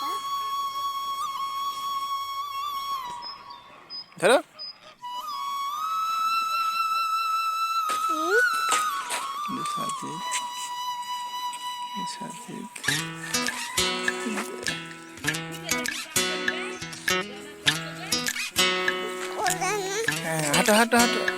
বাচ্চা ধরো। সাজিদ হ্যাঁ, সাজিদ হাঁটো হাঁটো হাঁটো।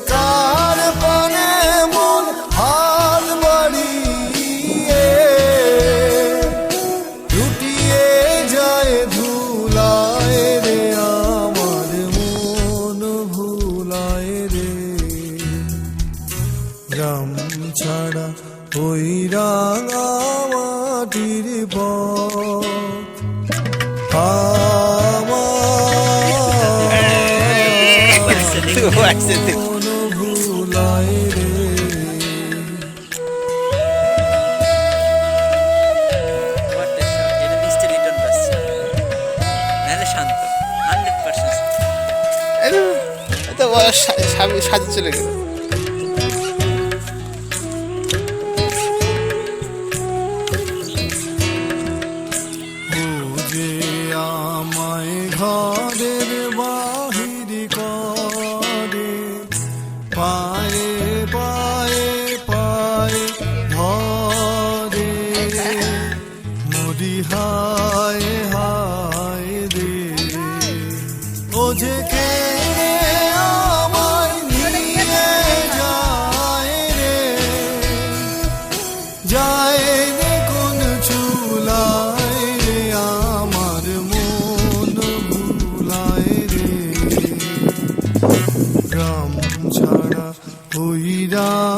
কার পানে মন হাল বাড়িয়ে। লুটিয়ে যায় ধুলায় রে আমার মন, ভুলায় রে। গ্রাম ছাড়া ওই রাঙা মাটির পথ। আমার মন ভুলায় রে What a shot. মরি হায় হায় রে। ও যে কে আমায় নিয়ে যায় রে। যায় রে কোন চুলায় রে, আমার মন ভুলায় রে। গ্রাম ছাড়া ওই রাঙা